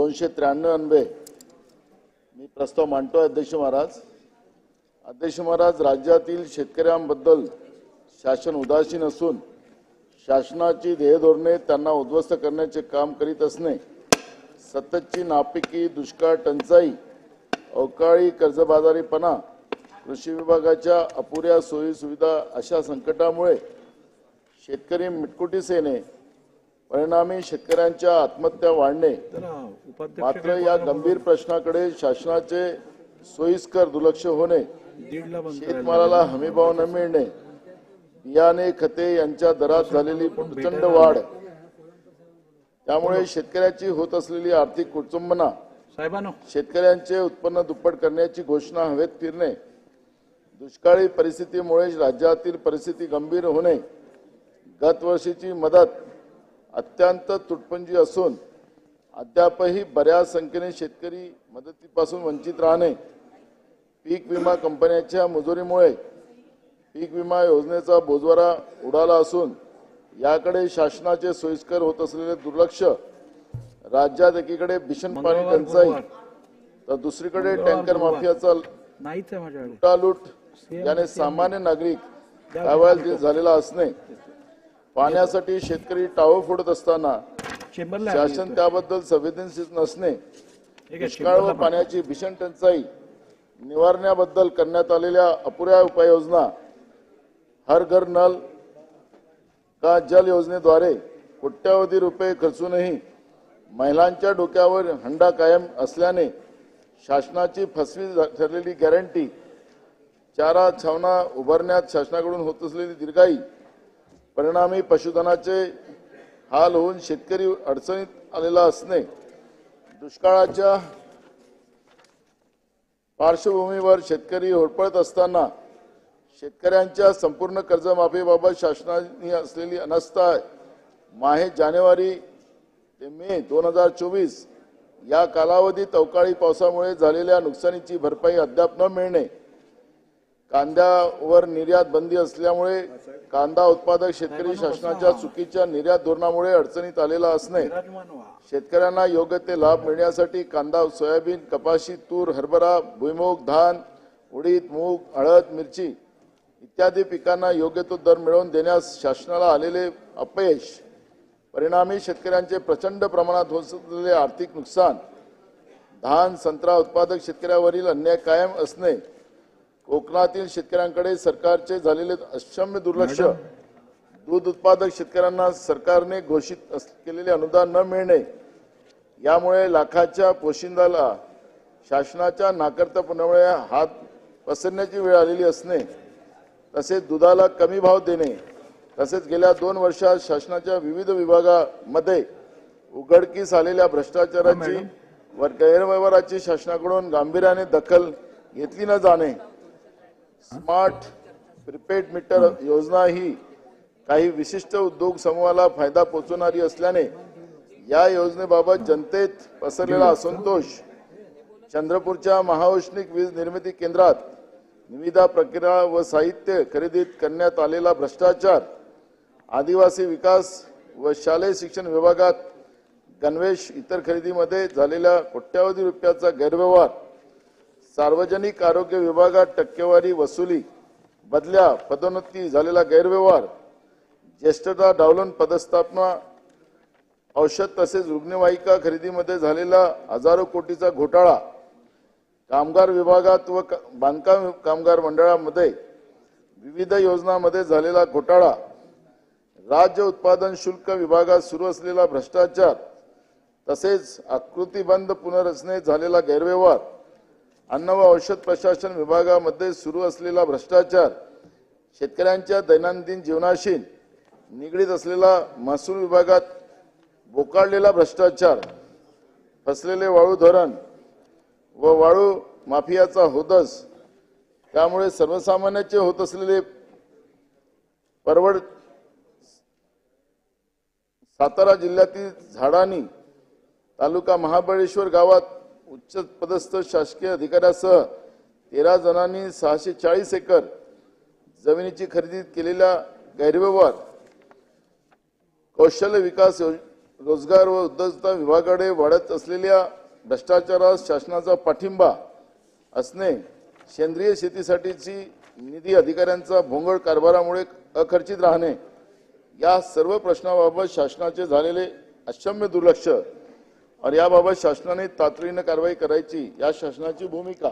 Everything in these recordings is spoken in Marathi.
दोनशे त्र्याण्णव अन्वे मी प्रस्ताव मांडतोय अध्यक्ष महाराज. अध्यक्ष महाराज राज्यातील शेतकऱ्यांबद्दल शासन उदासीन असून शासनाची ध्येयधोरणे त्यांना उद्ध्वस्त करण्याचे काम करीत असणे सततची नापिकी दुष्काळ टंचाई अवकाळी कर्जबाजारीपणा कृषी विभागाच्या अपुऱ्या सोयी सुविधा अशा संकटामुळे शेतकरी मिटकुटीस येणे परिणामी शेतकऱ्यांच्या आत्महत्या वाढणे मात्र या गंभीर प्रश्नाकडे शासनाचे सोयीस्कर दुर्लक्ष होणे शेतमालाला हमीभाव न मिळणे बियाणे खते यांच्या दरात झालेली प्रचंड वाढ. त्यामुळे शेतकऱ्याची होत असलेली आर्थिक कुटुंबना शेतकऱ्यांचे उत्पन्न दुप्पट करण्याची घोषणा हवेत फिरणे दुष्काळी परिस्थितीमुळे राज्यातील परिस्थिती गंभीर होणे गत वर्षीची मदत अत्यंत तुटपुंजी असून अद्यापही बऱ्याच संख्येने शेतकरी मदतीपासून वंचित राहणे पीक विमा कंपन्यांच्या मुजोरीमुळे पीक विमा योजनेचा बोजवारा उडाला असून याकडे शासनाचे सोयीस्कर होत असलेले दुर्लक्ष राज्यात एकीकडे भीषण पाणी टंचाई तर दुसरीकडे टँकर माफियाचा लुटालूट याने सामान्य नागरिक झालेला असणे. पाण्यासाठी शेतकरी टाळो फोडत असताना शासन त्याबद्दल संवेदनशील नसणे दुष्काळ व पाण्याची भीषण टंचाई निवारण्याबद्दल करण्यात आलेल्या अपुऱ्या उपाययोजना हर घर नल का जल योजनेद्वारे कोट्यावधी रुपये खर्चूनही महिलांच्या डोक्यावर हंडा कायम असल्याने शासनाची फसवी ठरलेली गॅरंटी चारा छावणा उभारण्यात शासनाकडून होत असलेली दीर्घाई परिणामी पशुधनाचे हाल होऊन शेतकरी अडचणीत आलेला असणे दुष्काळाच्या पार्श्वभूमीवर शेतकरी होरपळत असताना शेतकऱ्यांच्या संपूर्ण कर्जमाफीबाबत शासनाने असलेली अनास्था माहे जानेवारी ते मे दोन हजार चोवीस या कालावधीत अवकाळी पावसामुळे झालेल्या नुकसानीची भरपाई अद्याप न मिळणे कांद्यावर निर्यात बंदी असल्यामुळे कांदा उत्पादक शेतकरी शासनाच्या चुकीच्या निर्यात धोरणामुळे अडचणीत आलेला असणे. शेतकऱ्यांना योग्य ते लाभ मिळण्यासाठी कांदा सोयाबीन कपाशी तूर हरभरा भुईमूग धान उडीद मूग हळद मिरची इत्यादी पिकांना योग्य तो दर मिळवून देण्यास शासनाला आलेले अपयश परिणामी शेतकऱ्यांचे प्रचंड प्रमाणात होत असलेले आर्थिक नुकसान धान संत्रा उत्पादक शेतकऱ्यावरील अन्याय कायम असणे कोकणातील शेतकऱ्यांकडे सरकारचे झालेले अक्षम्य दुर्लक्ष. दूध उत्पादक शेतकऱ्यांना सरकारने घोषित केलेले अनुदान न मिळणे यामुळे लाखाच्या पोशिंदाला शासनाच्या नाकर्तपणामुळे हात पसरण्याची वेळ आलेली असणे तसेच दुधाला कमी भाव देणे तसेच गेल्या दोन वर्षात शासनाच्या विविध विभागामध्ये उघडकीस आलेल्या भ्रष्टाचाराची व गैरव्यवहाराची शासनाकडून गांभीर्याने दखल घेतली न जाणे स्मार्ट प्रिपेड मीटर योजना ही काही विशिष्ट उद्योग समूहाला फायदा पोहोचवणारी असल्याने या योजनेबाबत जनतेत पसरलेला असंतोष चंद्रपूरच्या महाऔष्णिक वीज निर्मिती केंद्रात निविदा प्रक्रिया व साहित्य खरेदीत करण्यात आलेला भ्रष्टाचार आदिवासी विकास व शालेय शिक्षण विभागात गणवेश इतर खरेदीमध्ये झालेल्या कोट्यावधी रुपयाचा गैरव्यवहार सार्वजनिक आरोग्य विभागात टक्केवारी वसुली बदल्या पदोन्नती झालेला गैरव्यवहार ज्येष्ठता डावलून पदस्थापना औषध तसेच रुग्णवाहिका खरेदीमध्ये झालेला हजारो कोटीचा घोटाळा कामगार विभागात व बांधकाम कामगार मंडळामध्ये विविध योजनांमध्ये झालेला घोटाळा राज्य उत्पादन शुल्क विभागात सुरू असलेला भ्रष्टाचार तसेच आकृतीबंध पुनर्रचनेत झालेला गैरव्यवहार अन्न व औषध प्रशासन विभागामध्ये सुरू असलेला भ्रष्टाचार शेतकऱ्यांच्या दैनंदिन जीवनाशी निगडीत असलेला महसूल विभागात बोकाळलेला भ्रष्टाचार फसलेले वाळू धरण व वाळू माफियाचा होदस त्यामुळे सर्वसामान्याचे होत असलेले परवड सातारा जिल्ह्यातील झाडानी तालुका महाबळेश्वर गावात उच्च पदस्थ शासकीय अधिकाऱ्यासह तेरा जणांनी सहाशे चाळीस एकर जमिनीची खरेदी केलेल्या गैरव्यवहार कौशल्य विकास योज- रोजगार व उद्योजकता विभागाकडे वाढत असलेल्या भ्रष्टाचारास शासनाचा पाठिंबा असणे सेंद्रिय शेतीसाठीची निधी अधिकाऱ्यांचा भोंगळ कारभारामुळे अखर्चित राहणे या सर्व प्रश्नाबाबत शासनाचे झालेले अक्षम्य दुर्लक्ष आणि याबाबत शासनाने तातडीनं कारवाई करायची या शासनाची भूमिका.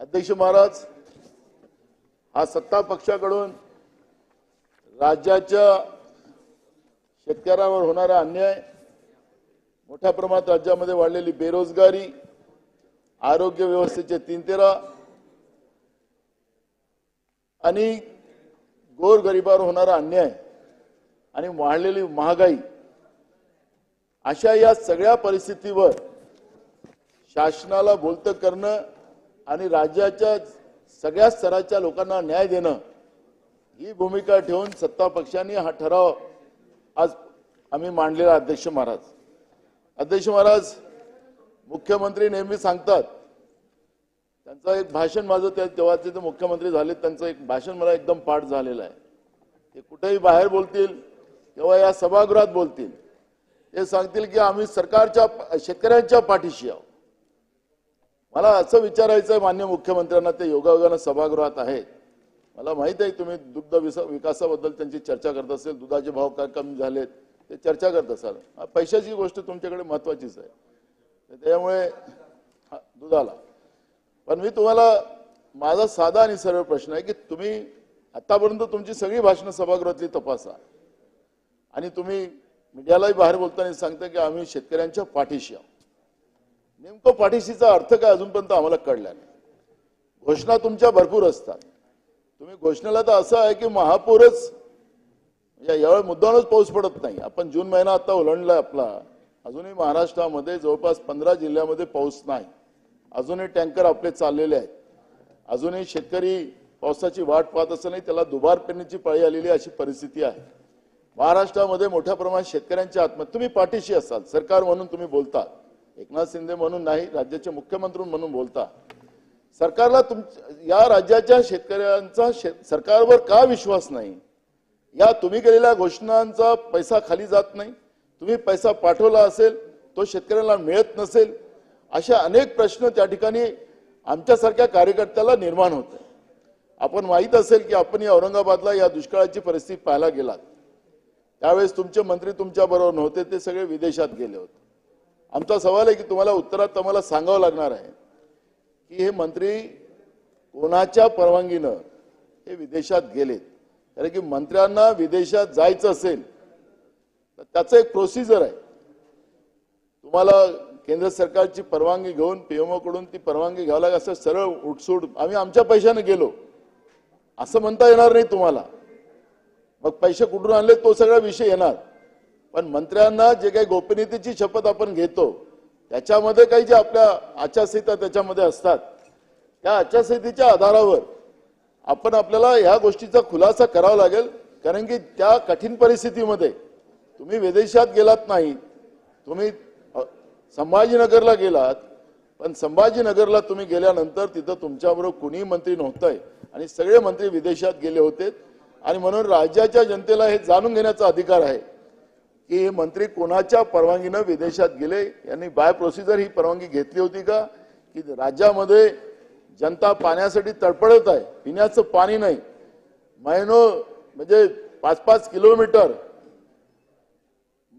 अध्यक्ष महाराज हा सत्ता पक्षाकडून राज्याच्या शेतकऱ्यांवर होणारा अन्याय मोठ्या प्रमाणात राज्यामध्ये वाढलेली बेरोजगारी आरोग्य व्यवस्थेचे तीन तेरा आणि गोरगरिबावर होणारा अन्याय आणि वाढलेली महागाई अशा या सगळ्या परिस्थितीवर शासनाला बोलतं करणं आणि राज्याच्या सगळ्या स्तराच्या लोकांना न्याय देणं ही भूमिका ठेवून सत्ता पक्षांनी हा ठराव आज आम्ही मांडलेला अध्यक्ष महाराज. अध्यक्ष महाराज मुख्यमंत्री नेहमी सांगतात त्यांचं एक भाषण माझं त्या तेव्हाचे ते मुख्यमंत्री झाले त्यांचं एक भाषण मला एकदम पाठ झालेलं आहे. ते कुठेही बाहेर बोलतील किंवा या सभागृहात बोलतील. ते सांगतील की आम्ही सरकारच्या शेतकऱ्यांच्या पाठीशी आहोत. मला असं विचारायचं आहे मान्य मुख्यमंत्र्यांना ते योगायोगानं सभागृहात आहेत. मला माहीत आहे तुम्ही दुग्ध विकासाबद्दल त्यांची चर्चा करत असेल दुधाचे भाव काय कमी झालेत ते चर्चा करत असाल. पैशाची गोष्ट तुमच्याकडे महत्वाचीच आहे. त्यामुळे दुधाला. पण मी तुम्हाला माझा साधा आणि सरळ प्रश्न आहे की तुम्ही आतापर्यंत तुमची सगळी भाषणं सभागृहातली तपासा. आणि तुम्ही मीडियालाही बाहेर बोलताना सांगतं की आम्ही शेतकऱ्यांच्या पाठीशी आहोत. नेमकं पाठीशीचा अर्थ काय अजूनपर्यंत आम्हाला कळला नाही. घोषणा तुमच्या भरपूर असतात. तुम्ही घोषणेला तर असं आहे की महापूरच यावेळ यावेळी मुद्दामच पाऊस पडत नाही. आपण जून महिना आता ओलांडलाय आपला. अजूनही महाराष्ट्रामध्ये जवळपास पंधरा जिल्ह्यामध्ये पाऊस नाही. अजूनही टँकर आपले चाललेले आहेत. अजूनही शेतकरी पावसाची वाट पाहत असताना त्याला दुबार पेरणीची पाळी आलेली अशी परिस्थिती आहे. महाराष्ट्रामध्ये मोठ्या प्रमाणात शेतकऱ्यांची आत्महत्या. तुम्ही पाठीशी असाल. सरकार म्हणून तुम्ही बोलता. एकनाथ शिंदे म्हणून नाही राज्याचे मुख्यमंत्री म्हणून बोलता. सरकारला तुम या राज्याच्या शेतकऱ्यांचा शे- सरकारवर का विश्वास नाही? या तुम्ही केलेल्या घोषणांचा पैसा खाली जात नाही. तुम्ही पैसा पाठवला असेल तो शेतकऱ्यांना मिळत नसेल अशा अनेक प्रश्न त्या ठिकाणी आमच्यासारख्या कार्यकर्त्याला निर्माण होत आपण माहीत असेल की आपण या औरंगाबादला या दुष्काळाची परिस्थिती पाहायला गेलात. त्यावेळेस तुमचे मंत्री तुमच्या बरोबर नव्हते ते सगळे विदेशात गेले होते. आमचा सवाल आहे की तुम्हाला उत्तरात आम्हाला सांगावं लागणार आहे की हे मंत्री कोणाच्या परवानगीनं हे विदेशात गेलेत? कारण की मंत्र्यांना विदेशात जायचं असेल तर त्याचं एक प्रोसिजर आहे. तुम्हाला केंद्र सरकारची परवानगी घेऊन पीएमओ कडून ती परवानगी घ्यावं लागेल असं सरळ उठसूट आम्ही आमच्या पैशाने गेलो. असं म्हणता येणार नाही तुम्हाला. मग पैसे कुठून आणले तो सगळा विषय येणार. पण मंत्र्यांना जे काही गोपनीयतेची शपथ आपण घेतो त्याच्यामध्ये काही जे आपल्या आचारसंहिता त्याच्यामध्ये असतात त्या आचारसंहितेच्या आधारावर आपण आपल्याला ह्या गोष्टीचा खुलासा करावा लागेल. कारण की त्या कठीण परिस्थितीमध्ये तुम्ही विदेशात गेलात नाही तुम्ही संभाजीनगरला गेलात पण संभाजीनगरला तुम्ही गेल्यानंतर तिथं तुमच्याबरोबर कुणीही मंत्री नव्हतंय. आणि सगळे मंत्री विदेशात गेले होते. आणि म्हणून राज्याच्या जनतेला हे जाणून घेण्याचा अधिकार आहे की हे मंत्री कोणाच्या परवानगीनं विदेशात गेले? यांनी बाय प्रोसिजर ही परवानगी घेतली होती का? की राज्यामध्ये जनता पाण्यासाठी तडफडत आहे पिण्याचं पाणी नाही. महिनो म्हणजे पाच पाच किलोमीटर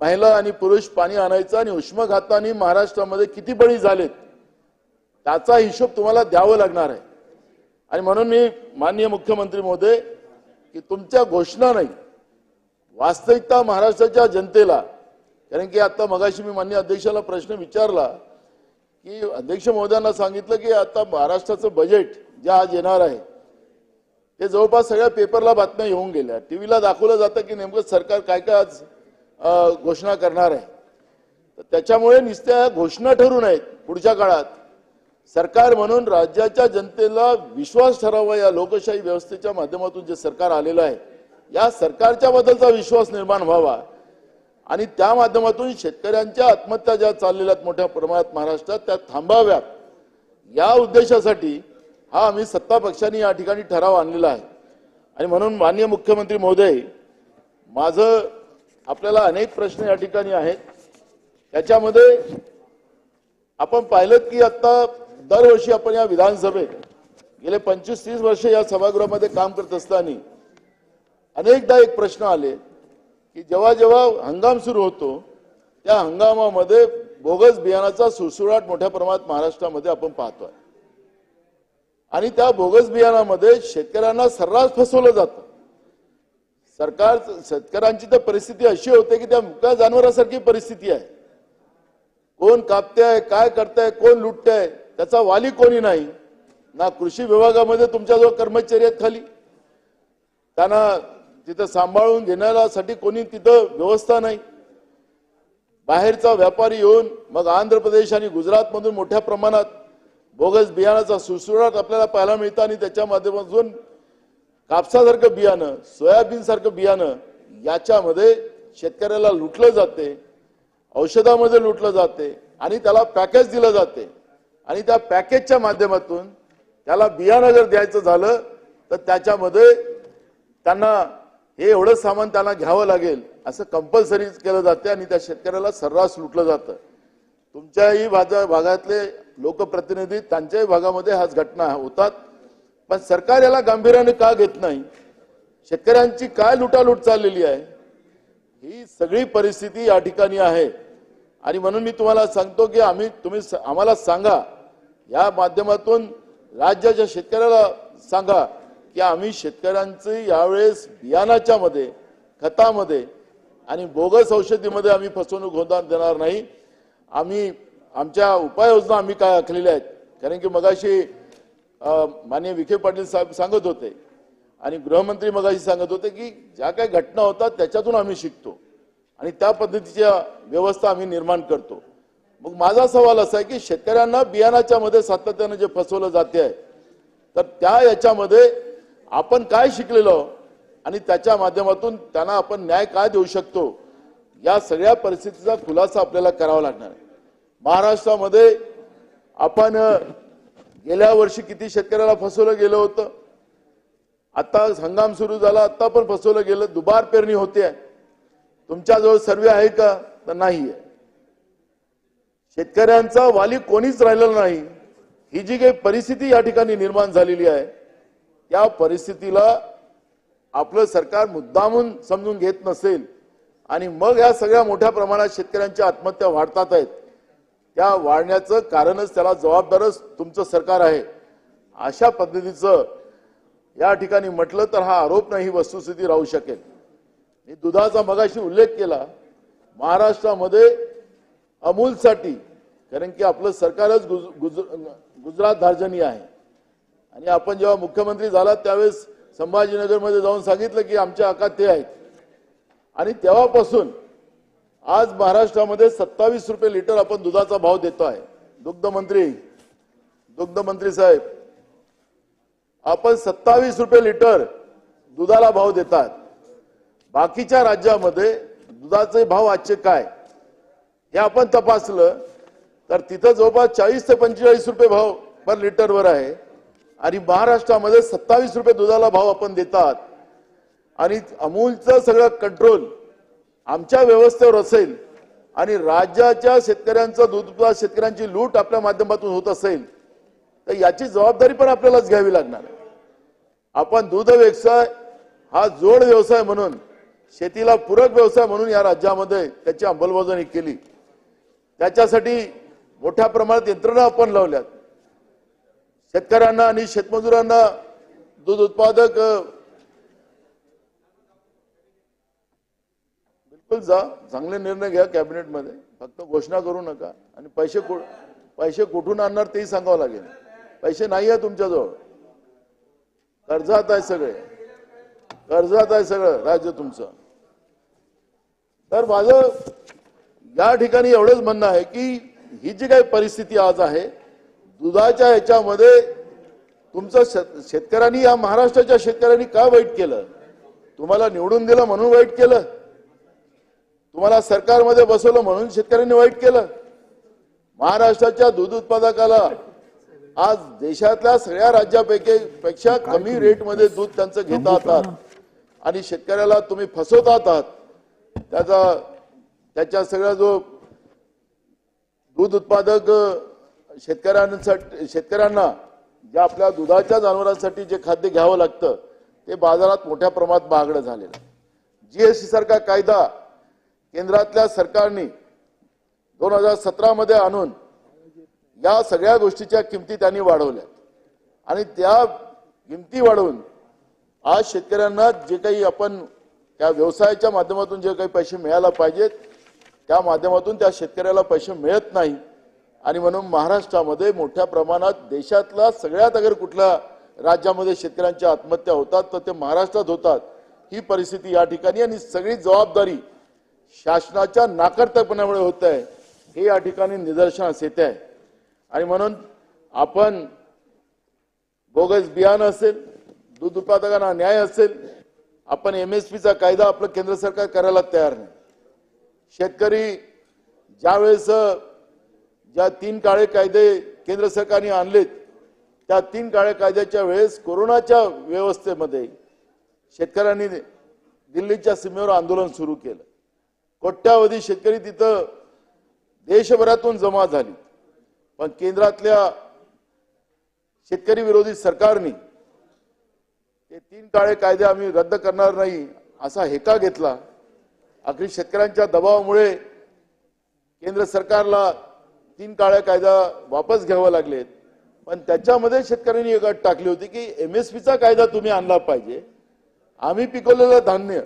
महिला आणि पुरुष पाणी आणायचं आणि उष्माघाताने महाराष्ट्रामध्ये किती बळी झालेत त्याचा हिशोब तुम्हाला द्यावं लागणार आहे. आणि म्हणून मी माननीय मुख्यमंत्री महोदय की तुमच्या घोषणा नाही. वास्तविकता महाराष्ट्राच्या जनतेला कारण की आता मगाशी मी मान्य अध्यक्षाला प्रश्न विचारला की अध्यक्ष महोदयांना सांगितलं की आता महाराष्ट्राचं बजेट जे आज येणार आहे ते जवळपास सगळ्या पेपरला बातम्या येऊन गेल्या. टीव्हीला दाखवलं जातं की नेमकं सरकार काय काय आज घोषणा करणार आहे. तर त्याच्यामुळे नुसत्या घोषणा ठरू नयेत पुढच्या काळात. सरकार म्हणून राज्याच्या जनतेला विश्वास ठरावा या लोकशाही व्यवस्थेच्या माध्यमातून जे सरकार आलेलं आहे या सरकारच्या बद्दलचा विश्वास निर्माण व्हावा. आणि त्या माध्यमातून शेतकऱ्यांच्या आत्महत्या ज्या चाललेल्या आहेत मोठ्या प्रमाणात महाराष्ट्रात त्या थांबाव्यात. या उद्देशासाठी हा आम्ही सत्ता पक्षांनी या ठिकाणी ठराव आणलेला आहे. आणि म्हणून माननीय मुख्यमंत्री महोदय माझं आपल्याला अनेक प्रश्न या ठिकाणी आहेत. त्याच्यामध्ये आपण पाहिलं की आता दरवर्षी आपण या विधानसभेत गेले पंचवीस तीस वर्ष या सभागृहामध्ये काम करत असताना अनेकदा एक प्रश्न आले की जेव्हा जेव्हा हंगाम सुरू होतो त्या हंगामामध्ये बोगस बियाणाचा सुळसुळाट मोठ्या प्रमाणात महाराष्ट्रामध्ये आपण पाहतोय. आणि त्या बोगस बियाणामध्ये शेतकऱ्यांना सर्रास फसवलं जातं. सरकार शेतकऱ्यांची तर परिस्थिती अशी होते की त्या मुक्या जनावरासारखी परिस्थिती आहे. कोण कापतेय काय करताय कोण लुटतंय त्याचा वाली कोणी नाही ना कृषी विभागामध्ये तुमच्याजवळ कर्मचारी आहेत खाली. त्यांना तिथं सांभाळून घेण्यासाठी कोणी तिथं व्यवस्था नाही. बाहेरचा व्यापारी येऊन मग आंध्र प्रदेश आणि गुजरातमधून मोठ्या प्रमाणात बोगस बियाणाचा सुसुराट आपल्याला पाहायला मिळतं आणि त्याच्या माध्यमातून कापसासारखं बियाणं सोयाबीनसारखं बियाणं याच्यामध्ये शेतकऱ्याला लुटलं जाते औषधामध्ये लुटलं जाते आणि त्याला पॅकेज दिलं जाते. आणि त्या पॅकेजच्या माध्यमातून त्याला बियाणं जर द्यायचं झालं तर त्याच्यामध्ये त्यांना हे एवढं सामान त्यांना घ्यावं लागेल असं कंपल्सरी केलं जाते आणि त्या शेतकऱ्याला सर्रास लुटलं जातं. तुमच्याही भाजा भागातले लोकप्रतिनिधी त्यांच्याही भागामध्ये ह्याच घटना होतात. पण सरकार याला गांभीर्याने का घेत नाही? शेतकऱ्यांची काय लुटालूट चाललेली आहे? ही सगळी परिस्थिती या ठिकाणी आहे. आणि म्हणून मी तुम्हाला सांगतो की आम्ही तुम्ही स- आम्हाला सांगा या माध्यमातून राज्याच्या शेतकऱ्याला सांगा की आम्ही शेतकऱ्यांचे यावेळेस बियाणाच्या मध्ये खतामध्ये आणि बोगस औषधीमध्ये आम्ही फसवणूक होणार देणार नाही. आम्ही आमच्या उपाययोजना आम्ही काय आखलेल्या आहेत? कारण की मगाशी माननीय विखे पाटील साहेब सांगत होते आणि गृहमंत्री मगाशी सांगत होते की ज्या काही घटना होतात त्याच्यातून आम्ही शिकतो आणि त्या पद्धतीच्या व्यवस्था आम्ही निर्माण करतो. मग माझा सवाल असा आहे की शेतकऱ्यांना बियाणाच्या मध्ये सातत्यानं जे फसवलं जाते आहे तर त्या याच्यामध्ये आपण काय शिकलेलो? आणि त्याच्या माध्यमातून त्यांना आपण न्याय काय देऊ शकतो? या सगळ्या परिस्थितीचा खुलासा आपल्याला करावा लागणार आहे. महाराष्ट्रामध्ये आपण गेल्या वर्षी किती शेतकऱ्याला फसवलं गेलं होतं? आता हंगाम सुरू झाला आता पण फसवलं गेलं. दुबार पेरणी होते तुमच्याजवळ सर्वे आहे का? तर नाही आहे. शेतकऱ्यांचा वाली कोणीच राहिलेला नाही. ही जी काही परिस्थिती या ठिकाणी निर्माण झालेली आहे त्या परिस्थितीला आपलं सरकार मुद्दामून समजून घेत नसेल आणि मग या सगळ्या मोठ्या प्रमाणात शेतकऱ्यांच्या आत्महत्या वाढतात आहेत त्या वाढण्याचं कारणच त्याला जबाबदारच तुमचं सरकार आहे. अशा पद्धतीचं या ठिकाणी म्हटलं तर हा आरोप नाही ही वस्तुस्थिती राहू शकेल. मी दुधाचा मगाशी उल्लेख केला महाराष्ट्रामध्ये अमूलसाठी कारण की आपलं सरकारच गुज, गुज, गुजरात धार्जनी आहे. आणि आपण जेव्हा मुख्यमंत्री झाला त्यावेळेस संभाजीनगरमध्ये जाऊन सांगितलं की आमच्या हकात ते आहेत. आणि तेव्हापासून आज महाराष्ट्रामध्ये सत्तावीस रुपये लिटर आपण दुधाचा भाव देतो आहे. दुग्ध मंत्री दुग्ध मंत्री साहेब आपण सत्तावीस रुपये लिटर दुधाला भाव देतात. बाकीच्या राज्यामध्ये दुधाचे भाव आजचे काय? हे आपण तपासलं. तर तिथं जवळपास चाळीस ते पंचेचाळीस रुपये भाव पर लिटरवर आहे. आणि महाराष्ट्रामध्ये सत्तावीस रुपये दुधाला भाव आपण देतात. आणि अमूलचं सगळं कंट्रोल आमच्या व्यवस्थेवर असेल आणि राज्याच्या शेतकऱ्यांचं दूध शेतकऱ्यांची लूट आपल्या माध्यमातून होत असेल तर याची जबाबदारी पण आपल्यालाच घ्यावी लागणार आहे. आपण दूध व्यवसाय हा जोड व्यवसाय म्हणून शेतीला पूरक व्यवसाय म्हणून या राज्यामध्ये त्याची अंमलबजावणी केली. त्याच्यासाठी मोठ्या प्रमाणात यंत्रणा आपण लावल्यात. शेतकऱ्यांना आणि शेतमजुरांना दूध उत्पादक बिलकुल जा चांगले निर्णय घ्या कॅबिनेटमध्ये. फक्त घोषणा करू नका. आणि पैसे कुठ पैसे कुठून आणणार तेही सांगावं लागेल. पैसे नाही आहे तुमच्याजवळ. कर्जात आहे सगळे. कर्जात आहे सगळं राज्य तुमचं. तर माझं या ठिकाणी एवढंच म्हणणं आहे की ही जी काही परिस्थिती आज आहे दुधाच्या ह्याच्यामध्ये तुमचं शेत- शेतकऱ्यांनी या महाराष्ट्राच्या शेतकऱ्यांनी का वाईट केलं? तुम्हाला निवडून दिलं म्हणून वाईट केलं? तुम्हाला सरकारमध्ये बसवलं म्हणून शेतकऱ्यांनी वाईट केलं? महाराष्ट्राच्या दूध उत्पादकाला आज देशातल्या सगळ्या राज्यापैकी पेक्षा कमी रेटमध्ये दूध त्यांचं घेता आहात आणि शेतकऱ्याला तुम्ही फसवत आहात. त्याचा त्याच्या सगळा जो दूध उत्पादक शेतकऱ्यांसाठी शेतकऱ्यांना ज्या आपल्या दुधाच्या जनावरांसाठी जे खाद्य घ्यावं लागतं ते बाजारात मोठ्या प्रमाणात महागडं झालेलं जीएसटी सारखा कायदा केंद्रातल्या सरकारने दोन हजार सतरामध्ये आणून या सगळ्या गोष्टीच्या किमती त्यांनी वाढवल्या आणि त्या किमती वाढवून आज शेतकऱ्यांना जे काही आपण त्या व्यवसायाच्या माध्यमातून जे काही पैसे मिळायला पाहिजेत त्या माध्यमातून त्या शेतकऱ्याला पैसे मिळत नाही. आणि म्हणून महाराष्ट्रामध्ये मोठ्या प्रमाणात देशातला सगळ्यात अगर कुठल्या राज्यामध्ये शेतकऱ्यांच्या आत्महत्या होतात तर ते महाराष्ट्रात होतात. ही परिस्थिती या ठिकाणी आणि सगळी जबाबदारी शासनाच्या नाकर्तेपणामुळे होत आहे. हे या ठिकाणी निदर्शनास येते आहे. आणि म्हणून आपण बोगस बियाणं असेल दूध उत्पादकांना न्याय असेल आपण एम एस पीचा कायदा आपलं केंद्र सरकार करायला तयार नाही. शेतकरी ज्यावेळेस ज्या तीन काळे कायदे केंद्र सरकारने आणलेत त्या तीन काळ्या कायद्याच्या वेळेस कोरोनाच्या व्यवस्थेमध्ये शेतकऱ्यांनी दिल्लीच्या सीमेवर आंदोलन सुरू केलं. कोट्यावधी शेतकरी तिथं देशभरातून जमा झाली. पण केंद्रातल्या शेतकरी विरोधी सरकारने ते तीन काळे कायदे आम्ही रद्द करणार नाही असा हेका घेतला. अखेरी शेतकऱ्यांच्या दबावामुळे केंद्र सरकारला तीन काळ्या कायदा वापस घ्यावा लागलेत पण त्याच्यामध्ये शेतकऱ्यांनी एक अट टाकली होती की एमएसपीचा कायदा तुम्ही आणला पाहिजे. आम्ही पिकवलेलं धान्य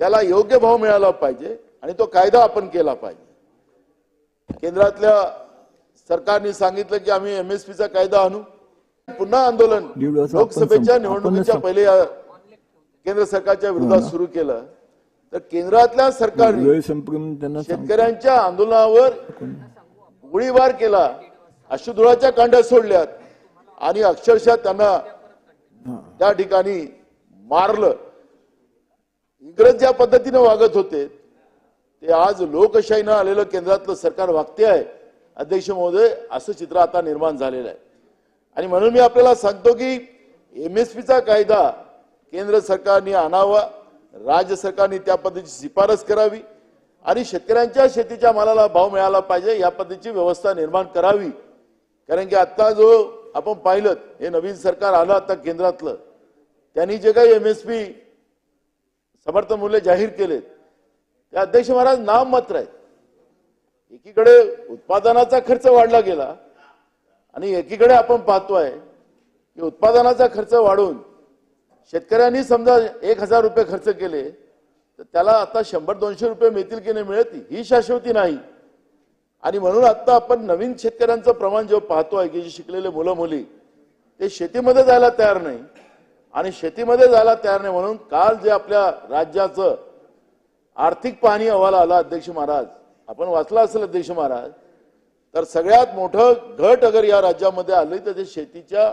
त्याला योग्य भाव मिळाला पाहिजे आणि तो कायदा आपण केला पाहिजे. केंद्रातल्या सरकारने सांगितलं की आम्ही एमएसपीचा कायदा आणू. पुन्हा आंदोलन लोकसभेच्या निवडणुकीच्या पहिले केंद्र सरकारच्या विरोधात सुरू केलं. तर केंद्रातल्या सरकारने शेतकऱ्यांच्या आंदोलनावर गोळीबार केला अश्रुधुळाच्या कांड्या सोडल्यात आणि अक्षरशः त्यांना त्या ठिकाणी मारलं. इंग्रज ज्या पद्धतीने वागत होते ते आज लोकशाहीनं आलेलं केंद्रातलं सरकार वागते आहे. अध्यक्ष महोदय असं चित्र आता निर्माण झालेलं आहे. आणि म्हणून मी आपल्याला सांगतो की एमएसपीचा कायदा केंद्र सरकारने आणावा राज्य सरकारने त्या पद्धतीची शिफारस करावी आणि शेतकऱ्यांच्या शेतीच्या मालाला भाव मिळाला पाहिजे या पद्धतीची व्यवस्था निर्माण करावी. कारण की आता जो आपण पाहिलं हे नवीन सरकार आलं आता केंद्रातलं त्यांनी जे काही एम एस पी समर्थन मूल्य जाहीर केलेत ते अध्यक्ष महाराज नाम मात्र आहेत. एकीकडे उत्पादनाचा खर्च वाढला गेला आणि एकीकडे आपण पाहतोय की उत्पादनाचा खर्च वाढून शेतकऱ्यांनी समजा एक हजार रुपये खर्च केले तर त्याला आता शंभर दोनशे रुपये मिळतील की नाही मिळत ही शाश्वती नाही. आणि म्हणून आता आपण नवीन शेतकऱ्यांचं प्रमाण जेव्हा पाहतोय की जे शिकलेले मुलं मुली ते शेतीमध्ये जायला तयार नाही. आणि शेतीमध्ये जायला तयार नाही म्हणून काल जे आपल्या राज्याचं आर्थिक पाहणी अहवाल आला अध्यक्ष महाराज आपण वाचला असेल अध्यक्ष महाराज तर सगळ्यात मोठं घट अगर या राज्यामध्ये आली तर ते शेतीच्या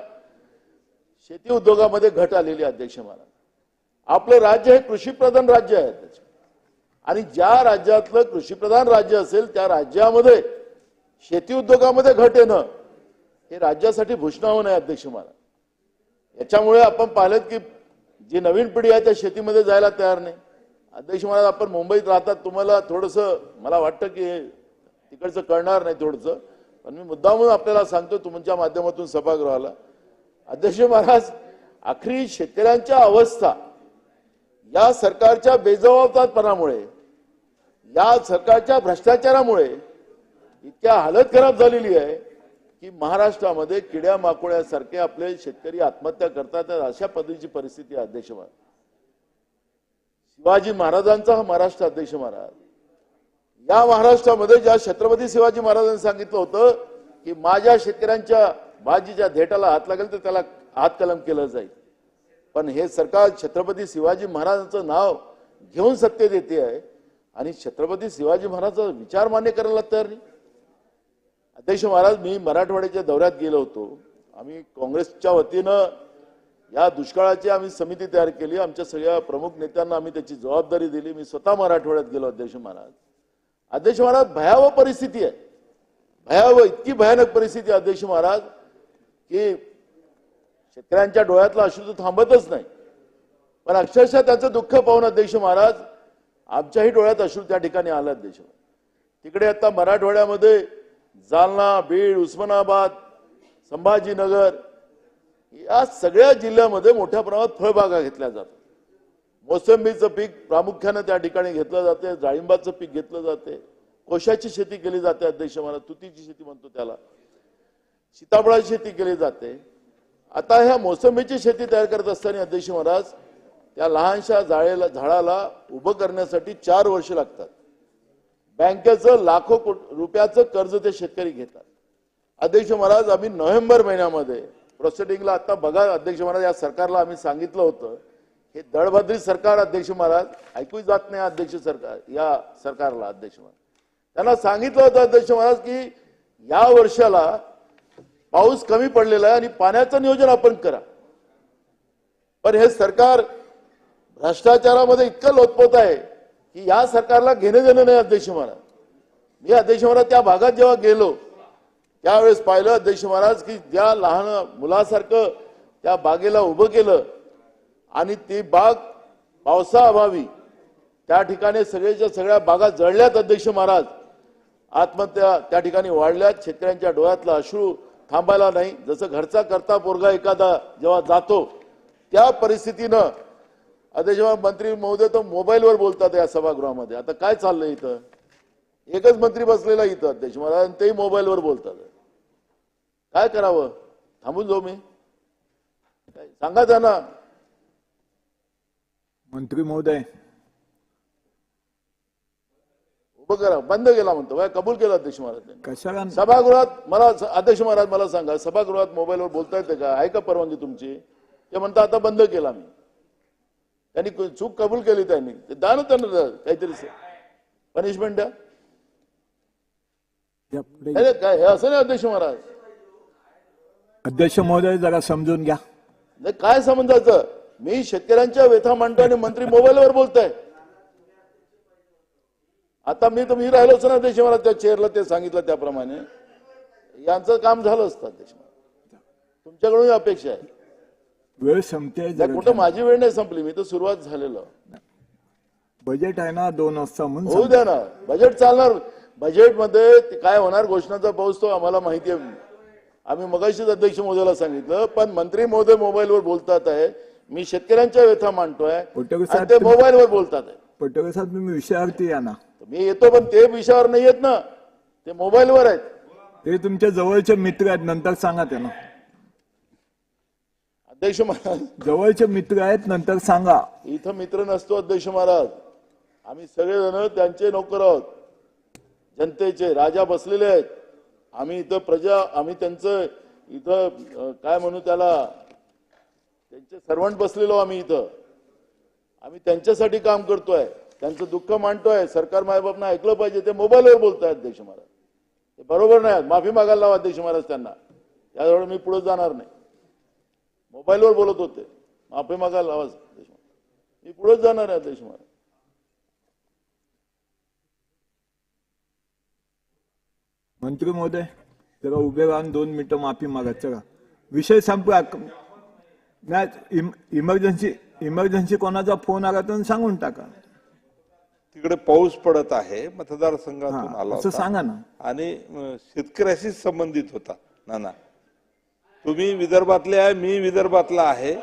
शेती उद्योगामध्ये घट आलेली अध्यक्ष महाराज. आपलं राज्य हे कृषीप्रधान राज्य आहे आणि ज्या राज्यातलं कृषीप्रधान राज्य असेल त्या राज्यामध्ये शेती उद्योगामध्ये घट येणं हे राज्यासाठी भूषणावं नाही अध्यक्ष महाराज. याच्यामुळे आपण पाहिलं की जी नवीन पिढी आहे त्या शेतीमध्ये जायला तयार नाही. अध्यक्ष महाराज आपण मुंबईत राहतात तुम्हाला थोडंसं मला वाटतं की तिकडचं कळणार नाही थोडंसं. पण मी मुद्दामून आपल्याला सांगतो तुमच्या माध्यमातून सभागृहाला. अध्यक्ष महाराज आखरी शेतकऱ्यांच्या अवस्था या सरकारच्या बेजबाबदारपणामुळे या सरकारच्या भ्रष्टाचारामुळे इतक्या हालत खराब झालेली आहे की महाराष्ट्रामध्ये किड्या माकोड्यासारखे आपले शेतकरी आत्महत्या करतात अशा पद्धतीची परिस्थिती अध्यक्ष महाराज. शिवाजी महाराजांचा हा महाराष्ट्र अध्यक्ष महाराज. या महाराष्ट्रामध्ये ज्या छत्रपती शिवाजी महाराजांनी सांगितलं होतं की माझ्या शेतकऱ्यांच्या बाजीच्या धेटाला हात लागेल तर त्याला हात कलम केलं जाईल. पण हे सरकार छत्रपती शिवाजी महाराजांचं नाव घेऊन सत्य देते आहे. आणि छत्रपती शिवाजी महाराजांचा विचार मान्य करायला तयार नाही. अध्यक्ष महाराज मी मराठवाड्याच्या दौऱ्यात गेलो होतो. आम्ही काँग्रेसच्या वतीनं या दुष्काळाची आम्ही समिती तयार केली. आमच्या सगळ्या प्रमुख नेत्यांना आम्ही त्याची जबाबदारी दिली. मी स्वतः मराठवाड्यात गेलो अध्यक्ष महाराज. अध्यक्ष महाराज भयावह परिस्थिती आहे. भयावह इतकी भयानक परिस्थिती अध्यक्ष महाराज. की शेतकऱ्यांच्या डोळ्यातला अश्रू तर थांबतच नाही. पण अक्षरशः त्याचं दुःख पाहून अध्यक्ष महाराज आमच्याही डोळ्यात अश्रू त्या ठिकाणी आला अध्यक्ष तिकडे आता मराठवाड्यामध्ये जालना बीड उस्मानाबाद संभाजीनगर या सगळ्या जिल्ह्यामध्ये मोठ्या प्रमाणात फळबागा घेतल्या जातात. मोसंबीचं पीक प्रामुख्यानं त्या ठिकाणी घेतलं जाते डाळिंबाचं पीक घेतलं जाते. कोशाची शेती केली जाते अध्यक्ष महाराज तुतीची शेती म्हणतो त्याला. सीताफळाची शेती केली जाते. आता ह्या मोसंबीची शेती तयार करत असताना अध्यक्ष महाराज त्या लहानशा जाळेला झाडाला उभं करण्यासाठी चार वर्ष लागतात. बँकेचं लाखो कोट रुपयाचं कर्ज ते शेतकरी घेतात. अध्यक्ष महाराज आम्ही नोव्हेंबर महिन्यामध्ये प्रोसिडिंगला आता बघा अध्यक्ष महाराज या सरकारला आम्ही सांगितलं होतं हे दळभद्री सरकार अध्यक्ष महाराज ऐकू जात नाही अध्यक्ष सरकार या सरकारला अध्यक्ष महाराज. त्यांना सांगितलं होतं अध्यक्ष महाराज की या वर्षाला पाऊस कमी पडलेला आहे आणि पाण्याचं नियोजन आपण करा. पण हे सरकार भ्रष्टाचारामध्ये इतकं लोटपोत आहे की या सरकारला घेणं देणं नाही अध्यक्ष महाराज. मी अध्यक्ष महाराज त्या भागात जेव्हा गेलो त्यावेळेस पाहिलं अध्यक्ष महाराज की ज्या लहान मुलासारखं त्या बागेला उभं केलं आणि ती बाग पावसाअभावी त्या ठिकाणी सगळ्याच्या सगळ्या बागा जळल्यात अध्यक्ष महाराज. आत्महत्या त्या ठिकाणी वाढल्यात शेतकऱ्यांच्या डोळ्यातला अश्रू थांबायला नाही. जसं घरचा करता पोरगा एखादा जेव्हा जातो त्या परिस्थितीनं आता जेव्हा मंत्री महोदय तर मोबाईलवर बोलतात या सभागृहामध्ये. आता काय चाललंय इथं? एकच मंत्री बसलेला इथं अध्यक्ष मला आणि तेही मोबाईलवर बोलतात. काय करावं? थांबून जाऊ मी. सांगा त्यांना. मंत्री महोदय उभं करा बंद केला म्हणतो. कबूल केलं अध्यक्ष महाराज सभागृहात मला अध्यक्ष महाराज मला सांगा सभागृहात मोबाईलवर बोलता येते का? आहे का परवानगी तुमची? ते म्हणता आता बंद केला मी. त्यांनी चूक कबूल केली त्यांनी. ते द्या ना त्यांना काहीतरी पनिशमेंट द्या. काय हे असं नाही अध्यक्ष महाराज. अध्यक्ष महोदय जरा समजून घ्या. नाही काय समजायचं? मी शेतकऱ्यांच्या व्यथा मांडतो आणि मंत्री मोबाईलवर बोलताय आता मी तर मी राहिलोच ना अध्यक्ष महाराज त्या चेअरला ते सांगितलं त्याप्रमाणे. यांचं काम झालं असतं महाराज तुमच्याकडून अपेक्षा आहे. वेळ संपते कुठं माझी वेळ नाही संपली मी तर सुरुवात झालेलं. बजेट आहे ना दोन वाजता म्हणून होऊ द्या ना. बजेट चालणार. बजेटमध्ये ते काय होणार घोषणाचा पाऊस तो आम्हाला माहिती आहे. आम्ही मगाशीच अध्यक्ष महोदयाला सांगितलं पण मंत्री महोदय मोबाईलवर बोलतात आहे. मी शेतकऱ्यांच्या व्यथा मांडतोय ते मोबाईलवर बोलतात आहे. पटोले साहेब तुम्ही विषयावरती या ना. मी येतो पण ते विषयावर नाही येत ना. ते मोबाईलवर आहेत. ते तुमच्या जवळचे मित्र आहेत नंतर सांगा त्यांना. अध्यक्ष महाराज. जवळचे मित्र आहेत नंतर सांगा. इथं मित्र नसतो अध्यक्ष महाराज. आम्ही सगळेजण त्यांचे नोकर आहोत. जनतेचे राजा बसलेले आहेत. आम्ही इथं प्रजा आम्ही त्यांचं इथं अं, काय म्हणू त्याला? त्यांचे सर्वंट बसलेलो आम्ही इथं. आम्ही त्यांच्यासाठी काम करतोय. त्यांचं दुःख मांडतोय. सरकार मायबापना ऐकलं पाहिजे ते मोबाईलवर बोलतायत अध्यक्ष महाराज. ते बरोबर नाही माफी मागायला लावा अध्यक्ष महाराज त्यांना. त्याजवळ मी पुढे जाणार नाही. मोबाईलवर बोलत होते. माफी मागायला लावा अध्यक्ष महाराज. मी पुढेच जाणार आहे अध्यक्ष महाराज. मंत्री महोदय जरा उभे राहून दोन मिनिटं माफी मागा चला विषय संपला. नाही इम- इमर्जन्सी इमर्जन्सी कोणाचा फोन आला तर सांगून टाका. तिकडे पाऊस पडत आहे मतदारसंघातून आला होता. सांगा ना. आणि अं, शेतकऱ्याशीच संबंधित होता नाना. तुम्ही विदर्भातले आहे मी विदर्भातला आहे.